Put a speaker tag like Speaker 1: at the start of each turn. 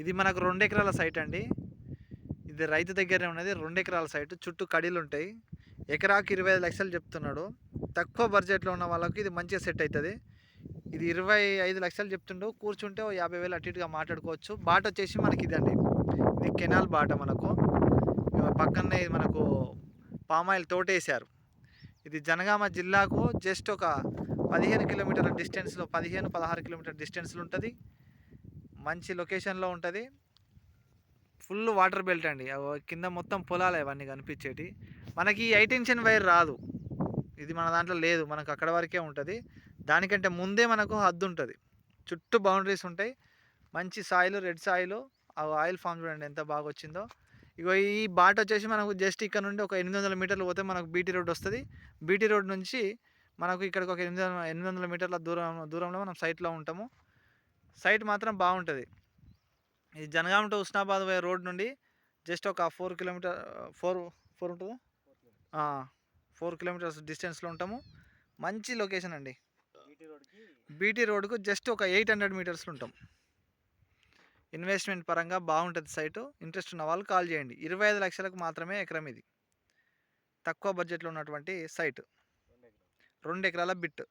Speaker 1: ఇది మనకు రెండు ఎకరాల సైట్ అండి. ఇది రైతు దగ్గరే ఉన్నది రెండు ఎకరాల సైట్ చుట్టూ కడీలు ఉంటాయి. ఎకరాకు ఇరవై ఐదు లక్షలు చెప్తున్నాడు. తక్కువ బడ్జెట్లో ఉన్న వాళ్ళకి ఇది మంచిగా సెట్ అవుతుంది ఇది ఇరవై ఐదు లక్షలు చెప్తుండు. కూర్చుంటే ఓ యాభై వేలు అటు ఇటుగా మాట్లాడుకోవచ్చు. బాట వచ్చేసి మనకి ఇదండి. ఇది కెనాల్ బాట మనకు. పక్కనే ఇది మనకు పామాయిల్ తోటేశారు. ఇది జనగామ జిల్లాకు జస్ట్ ఒక పదిహేను కిలోమీటర్ల డిస్టెన్స్లో పదిహేను పదహారు కిలోమీటర్ డిస్టెన్స్లో ఉంటుంది. మంచి లొకేషన్లో ఉంటుంది. ఫుల్ వాటర్ బెల్ట్ అండి. కింద మొత్తం పొలాలు అవన్నీ కనిపించేటి. మనకి ఈ ఇంచన్ వైర్ రాదు. ఇది మన దాంట్లో లేదు. మనకు అక్కడ వరకే ఉంటుంది. దానికంటే ముందే మనకు హద్దు ఉంటుంది. చుట్టూ బౌండరీస్ ఉంటాయి. మంచి సాయిల్ రెడ్ సాయిల్. ఆ ఆయిల్ ఫామ్ చూడండి ఎంత బాగా వచ్చిందో. ఇగో ఈ బాట వచ్చేసి మనకు జస్ట్ ఇక్కడ నుండి ఒక ఎనిమిది వందల మీటర్లు పోతే మనకు బీటీ రోడ్ వస్తుంది. బీటీ రోడ్ నుంచి మనకు ఇక్కడికి ఒక ఎనిమిది ఎనిమిది వందల మీటర్ల దూరం దూరంలో మనం సైట్లో ఉంటాము. సైట్ మాత్రం బాగుంటుంది. ఈ జనగామ టు ఉస్నాబాద్ పోయే రోడ్ నుండి జస్ట్ ఒక ఫోర్ కిలోమీటర్ ఫోర్ ఫోర్ ఉంటుందా? ఫోర్ కిలోమీటర్స్ డిస్టెన్స్లో ఉంటాము. మంచి లొకేషన్ అండి. బీటీ రోడ్కు? జస్ట్ ఒక ఎయిట్ హండ్రెడ్ మీటర్స్లో ఉంటాం. ఇన్వెస్ట్మెంట్ పరంగా బాగుంటుంది సైటు. ఇంట్రెస్ట్ ఉన్న వాళ్ళు కాల్ చేయండి. ఇరవై ఐదు లక్షలకు మాత్రమే ఎకరం ఇది. తక్కువ బడ్జెట్లో ఉన్నటువంటి సైట్. రెండు ఎకరాల బిట్.